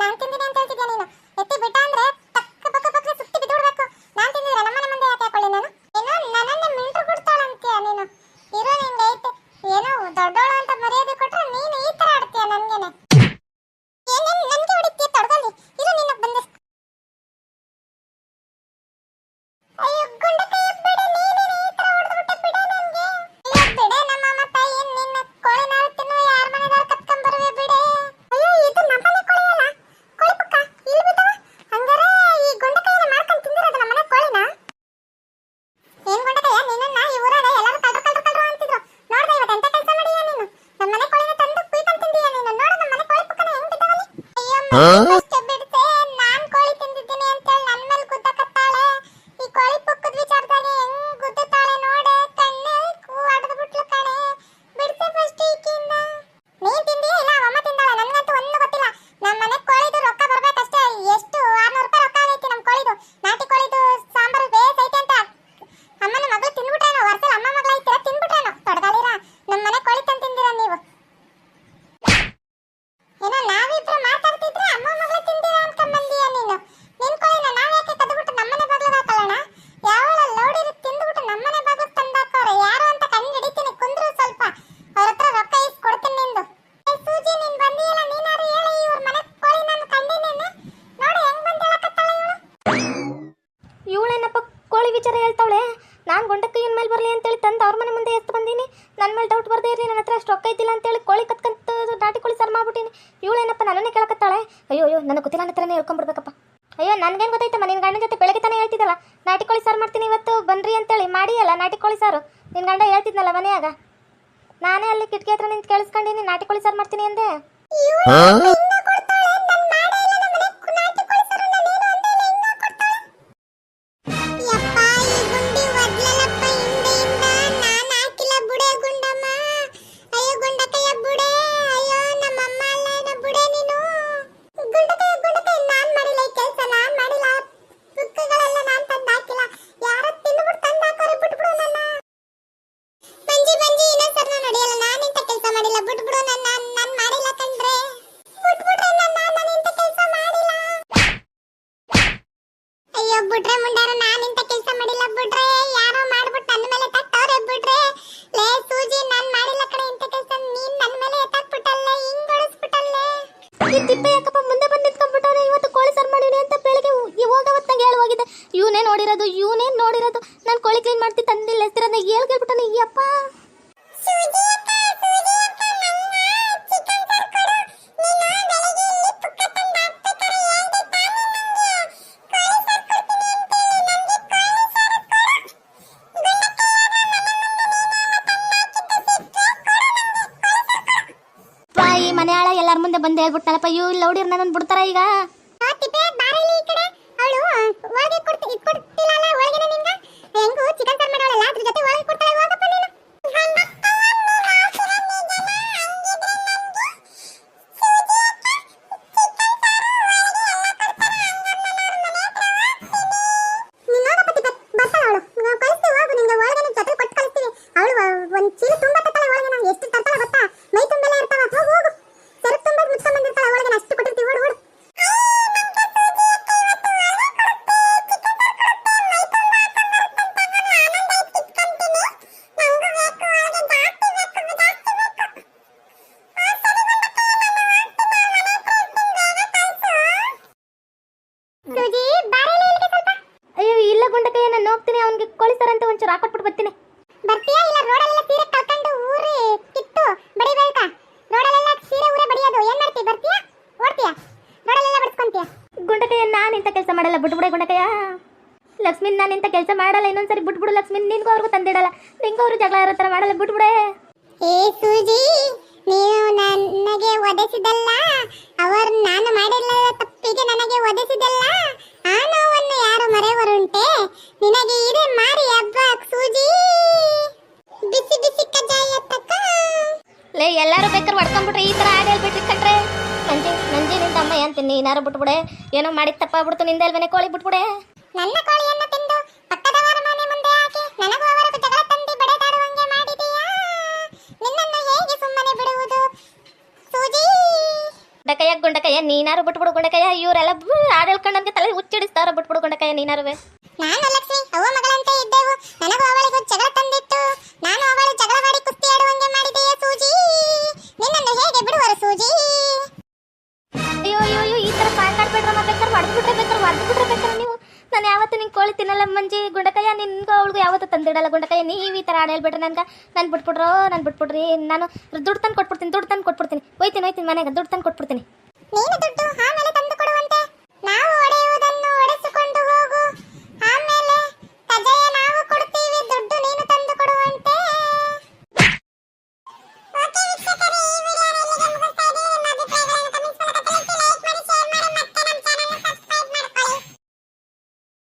ನಾನು ತಿಂದಿದೆ ಅಂತ ಅಷ್ಟೇ ಬಿಡ್ತೆ ನಾನ್ ಕೋಳಿ ತಿಂದಿದ್ದೀನಿ ಅಂತೇಳಿ ನನ್ ಮೇಲೆ ಗುದ್ದಕತ್ತಾಳೆ ಈ ಕೋಳಿ ಪುಕ್ಕದ ವಿಚಾರದಾಗ ಹೆಂಗ್ ಗುದ್ದುತ್ತಾಳೆ ನೋಡೆ ಕಣ್ಣು ಹೊಡೆದು ಬಿಟ್ಲು ಕಣೆ ಬಿಡ್ತೆ ಫಸ್ಟ್ ಈಕಿಂದ ನೀನ್ ತಿಂದಿ ಇಲ್ಲ ಅಮ್ಮ ತಿಂದಾಳೆ ನನ್ಗಂತೂ ಒಂದು ಗೊತ್ತಿಲ್ಲ ನಮ್ಮ ಮನೆ ಕೋಳಿದು ರೊಕ್ಕ ಬರ್ಬೇಕಷ್ಟೇ ಎಷ್ಟು ಆರ್ನೂರು ರೂಪಾಯಿ ರೊಕ್ಕ ಆಗೈತಿ ನಮ್ ಕೋಳಿದು ನಾಟಿ ಕೋಳಿದು ಸಾಂಬಾರು ಬೇಸ್ ಐತೆ ಅಂತ ಅಮ್ಮನ ಮಗಳು ತಿಂದ್ಬಿಟ್ರೇನೋ ವರ್ಷಲ್ ಅಮ್ಮ ಮಗಳ ಐತಿರ ತಿಂದ್ಬಿಟ್ರೇನೋ ತೊಡಗಾಲಿರ ನಮ್ಮ ಮನೆ ಕೋಳಿ ತಂದು ತಿಂದಿರ ನೀವು ಏನೋ ನಾವಿಬ್ರು ಮಾತಾಡ್ತಿದ್ರೆ ಅಮ್ಮ ಮಗಳು ತಿಂದಿರ ಅನ್ಕೊಂಬಂದೀಯ ನೀನು ನಿನ್ ಕೋಳಿನ ನಾವ್ ಯಾಕೆ ಕದ್ಬಿಟ್ಟು ನಮ್ಮನೆ ಬಾಗ್ಲಿಗೆ ಹಾಕೊಳ್ಳೋಣ ಯಾವಳ ಲೌಡಿರು ತಿಂದ್ಬಿಟ್ಟು ನಮ್ಮನೆ ಬಾಗ್ಲಿಗೆ ತಂದಾಕೋರೆ ಯಾರು ಅಂತ ಕಂಡು ಹಿಡಿತೀನಿ ಕುಂದ್ರು ಸ್ವಲ್ಪ ಅವ್ರ ಹತ್ರ ರೊಕ್ಕ ಇಸ್ ಕೊಡ್ತೀನಿ ನಿಂದು ಏ ಸೂಜಿ ನೀನ್ ಬಂದಿಯಲ್ಲ ನೀನಾರು ಹೇಳಿ ಇವ್ರ ಮನೆ ಕೋಳಿ ನಾನು ಕಂಡಿನೇನೆ ನೋಡು ಹೆಂಗ್ ಬಂದ್ ಹೇಳಕತ್ತಾಳ ಇವಳು ಇವಳೇನಪ್ಪ ಕೋಳಿ ವಿಚಾರ ನಾನು ಗುಂಡಕ್ಕಯ್ಯನ ಮೇಲೆ ಬರಲಿ ಅಂತೇಳಿ ತಂದು ಅವ್ರ ಮನೆ ಮುಂದೆ ಎತ್ತು ಬಂದೀನಿ. ನನ್ನ ಮೇಲೆ ಡೌಟ್ ಬರ್ದೇ ಇರಲಿ ನನ್ನ ಹತ್ರ ಅಷ್ಟು ರೊಕ್ಕ ಇದ್ದಿಲ್ಲ ಅಂತೇಳಿ ಕೋಳಿ ಕತ್ಕಂತ ನಾಟಿ ಕೋಳಿ ಸರ್ ಮಾಡ್ಬಿಟ್ಟಿನಿ. ಇವಳೇನಪ್ಪ ನನ್ನನ್ನೇ ಕೇಳಕತ್ತಾಳೆ? ಅಯ್ಯೋ ಅಯ್ಯೋ ನನ್ನ ಗೊತ್ತಿಲ್ಲ ನನ್ನ ಹತ್ರನೇ ಹೇಳ್ಕೊಂಡ್ಬಿಡ್ಬೇಕಪ್ಪ ಅಯ್ಯೋ ನನಗೇನು ಗೊತ್ತಾಯ್ತಮ್ಮ? ನಿನ್ನ ಗಂಡನ ಜೊತೆ ಬೆಳಗ್ಗೆ ತಾನೇ ಹೇಳ್ತಿದ್ದಲ್ಲ ನಾಟಿ ಕೋಳಿ ಸಾರು ಮಾಡ್ತೀನಿ ಇವತ್ತು ಬನ್ರಿ ಅಂತೇಳಿ. ಮಾಡಿ ಅಲ್ಲ ನಾಟಿ ಕೋಳಿ ಸಾರು. ನಿನ್ನ ಗಂಡ ಹೇಳ್ತಿದ್ನಲ್ಲ ಮನೆಯಾಗ? ನಾನೇ ಅಲ್ಲಿ ಕಿಟಕಿ ಹತ್ರ ನಿಂತು ಕೇಳಿಸ್ಕೊಂಡಿನಿ ನಾಟಿ ಕೋಳಿ ಸಾರು ಮಾಡ್ತೀನಿ ಅಂದೆ. ಮಾಡಿಲ್ಲ. ಬಿಟ್ಬಿಡು ನನ್ನ ನಾನು ಮಾಡಿಲ್ಲ ಕಣ್ರೆ. ಬಿಟ್ಬಿಡ್ರೆ ನನ್ನ ನಾನು ಇಂಥ ಕೆಲಸ ಮಾಡಿಲ್ಲ. ಅಯ್ಯೋ ಬಿಟ್ರೆ ಮುಂಡಾರ ನಾನು ಇಂತ ಕೆಲಸ ಮಾಡಿಲ್ಲ ಬಿಡ್ರೆ ಯಾರೋ ಮಾಡ್ಬಿಟ್ಟು ನನ್ನ ಮೇಲೆ ತಟ್ಟವ್ರೆ ಬಿಡ್ರೆ ಲೇ ಸೂಜಿ ನಾನು ಮಾಡಿಲ್ಲ ಕಡೆ ಇಂತ ಕೆಲಸ. ನೀನ್ ನನ್ನ ಮೇಲೆ ಎತ್ತಾಕ್ಬಿಟ್ಟಲ್ಲ ಹಿಂಗ್ ಹೊಡಿಸ್ಬಿಟ್ಟಲ್ಲೇ. ಈ ತಿಪ್ಪೆ ಯಾಕಪ್ಪ ಮುಂದೆ ಬಂದು ನಿಂತ್ಕೊಂಡ್ಬಿಟ್ಟವ್ರೆ? ಇವತ್ತು ಕೋಳಿ ಸರ್ ಮಾಡೀನಿ ಅಂತ ಬೆಳಿಗ್ಗೆ ಹೋಗವತ್ತಾಗ ಹೇಳಿ ಹೋಗಿದ್ದೆ ಇವನೇ ನೋಡಿರೋದು ಇವನೇ ನೋಡಿರೋದು. ನಾನು ಕೋಳಿ ಕ್ಲೀನ್ ಮಾಡ್ತಿ ತಂದಿಲ್ಲ ಹೆಸರನ್ನ ಹೇಳ್ ಕೇಳ್ಬಿಟ್ಟಾನೆ ಈ ಅಪ್ಪ. ಸೂಜಿ ಅಕ್ಕ ಸೂಜಿ ಆಳ ಎಲ್ಲಾರ ಮುಂದೆ ಬಂದು ಹೇಳ್ಬಿಟ್ನಲ್ಲಪ್ಪ ಇವ್ ಲೌಡಿರ್ ನನ್ನ ಬಿಡ್ತಾರ ಈಗ. ಅವಳು ಒಳಗೆ ಕೊಡ್ತಿ ಇದ್ ಕೊಡ್ತಿಲ್ಲಲ್ಲ ಒಳಗೆನೆ ನಿಂಗ? ಹೆಂಗು ಚಿಕನ್ ಸಾರ್ ಮಾಡೋಳಲ್ಲ ಅದ್ರ ಜೊತೆ ಒಳಗೆ ಕೊಡ್ತಾಳೆ. ನಾನು ಹೋಗ್ತೀನಿ ಅವನಿಗೆ ಕೋಳಿ ಸಾರು ಅಂತ ಒಂಚೂರು ಹಾಕೊಟ್ಬಿಟ್ಟು ಬರ್ತೀನಿ. ಬರ್ತೀಯಾ ಇಲ್ಲ ರೋಡಲ್ಲೆಲ್ಲ ಸೀರೆ ಕಳ್ಕೊಂಡು ಊರಿ ಕಿತ್ತು? ಬಡಿಬೇಕಾ ರೋಡಲ್ಲೆಲ್ಲ ಸೀರೆ ಊರೇ ಬಡಿಯೋದು. ಏನ್ ಮಾಡ್ತೀಯ ಬರ್ತೀಯಾ? ಓಡ್ತೀಯಾ? ರೋಡಲ್ಲೆಲ್ಲ ಬಡ್ಸ್ಕೊಂತೀಯ? ಗುಂಡಕಯ್ಯ ನಾನು ಇಂಥ ಕೆಲಸ ಮಾಡಲ್ಲ. ಬಿಟ್ಬಿಡೆ ಗುಂಡಕಯ್ಯ. ಲಕ್ಷ್ಮಿ ನಾನು ಇಂಥ ಕೆಲಸ ಮಾಡಲ್ಲ. ಇನ್ನೊಂದ್ಸರಿ ಬಿಟ್ಬಿಡು ಲಕ್ಷ್ಮಿ ನಿನ್ಗೂ ಅವ್ರಿಗೂ ತಂದಿಡಲ್ಲ. ನಿಂಗೂ ಅವರು ಜಗಳ ಇರೋ ಥರ ಮಾಡಲ್ಲ. ಬಿಟ್ಬಿಡೆ ಏ ಸೂಜಿ ನೀನು ನನಗೆ ಒದೆಸಿದಲ್ಲ ಅವರು ನಾನು ಮಾಡಿಲ್ಲ ತಪ್ಪಿಗೆ ನನಗೆ ಒದೆಸಿದಲ್ಲ ನಿನಗೆ ಇದೆ ಮಾರಿ ಹಬ್ಬ ಸೂಜಿ. ಬಿಸಿ ಬಿಸಿ ಕಜ್ಜಾಯ ತಕ್ಕ. ಲೇ ಎಲ್ಲರೂ ಬೇಕಾದ್ರೆ ಹೊಡ್ಕೊಂಡ್ಬಿಟ್ರೆ ಈ ಥರ ಆಡ್ ಹೇಳ್ಬಿಟ್ರಿ ಕಟ್ರೆ ನಂಜಿ ನಂಜಿ ನಿಂದ ಅಮ್ಮ ಅಂತೀನಿ ನೀನಾರು ಬಿಟ್ಬಿಡೆ. ಏನೋ ಮಾಡಿದ ತಪ್ಪಾಗ್ಬಿಡ್ತು ನಿಂದ ಅಲ್ವೇನೆ ಕೋಳಿ ಬಿಟ್ಬಿಡೆ. ನನ್ನ ಕೋಳಿಯನ್ನು ತಿಂದು ಪಕ್ಕದವರ ಮನೆ ಮುಂದೆ ಹಾಕಿ ನನಗೂ ಅವರಿಗೂ ಜಗಳ ತಂದು ಬಡೆದಾಡುವಂಗೆ ಮಾಡಿದೀಯಾ? ನಿನ್ನನ್ನು ಹೇಗೆ ಸುಮ್ಮನೆ ಬಿಡುವುದು? ಸೂಜಿ. ಗುಂಡಕಯ್ಯ ಗುಂಡಕಯ್ಯ ನೀನಾರು ಬಿಟ್ಬಿಡು ಗುಂಡಕಯ್ಯ. ಇವರೆಲ್ಲ ಆಡ್ ಹೇಳ್ಕೊಂಡಂಗೆ ತಲೆ ಹುಚ್ಚಿಡಿಸ್ತಾರ ಬಿಟ್ಬಿಡು ಗುಂಡಕಯ್ಯ ನೀನಾರುವೆ. ನಾನು ಲಕ್ಷ್ಮಿ ಅವ್ವ ಮಗಳಂತೆ ಇದ್ದೆವು. ನನಗೂ ಅವಳಿಗೂ ಜಗಳ ತಂದಿತ್ತು. ನಾನು ಅವಳು ಜಗಳವಾಡಿ ಕುಸ್ತಿ ಆಡುವಂಗೆ ಮಾಡಿದೆಯೇ ಸೂಜಿ? ನಿನ್ನನ್ನು ಹೇಗೆ ಬಿಡುವರು ಸೂಜಿ? ಅಯ್ಯೋ ಅಯ್ಯೋ ಅಯ್ಯೋ ಈ ತರ ಕಾಡ್ಬೇಡ್ರಮ್ಮ ಬೇಕಾದ್ರೆ ಹೊಡೆದ್ಬಿಟ್ರೆ ಬೇಕಾದ್ರೆ ಹೊಡೆದ್ಬಿಟ್ರೆ ಬೇಕಾದ್ರೆ ನೀವು. ನಾನು ಯಾವತ್ತು ನಿಂಗೆ ಕೋಳಿ ತಿನ್ನಲ್ಲ ಮಂಜಿ ಗುಂಡಕಯ್ಯ ನಿನ್ಗೂ ಅವಳಿಗೂ ಯಾವತ್ತು ತಂದಿಡಲ್ಲ ಗುಂಡಕಯ್ಯ. ನೀವು ಈ ತರ ಆಡ ಹೇಳ್ಬಿಟ್ರೆ ನನ್ಗೆ ನಾನು ಬಿಟ್ಬಿಟ್ರೋ ನಾನು ಬಿಟ್ಬಿಡ್ರಿ. ನಾನು ದುಡ್ಡು ತಂದು ಕೊಟ್ಬಿಡ್ತೀನಿ ದುಡ್ಡು ತಂದು ಕೊಟ್ಬಿಡ್ತೀನಿ. ಹೋಯ್ತೀನಿ ಹೋಯ್ತೀನಿ ಮನೆಗೆ ದುಡ್ಡು ತಂದು ಕೊಟ್ಬಿಡ್ತೀನಿ. ನೀನು ದುಡ್ಡು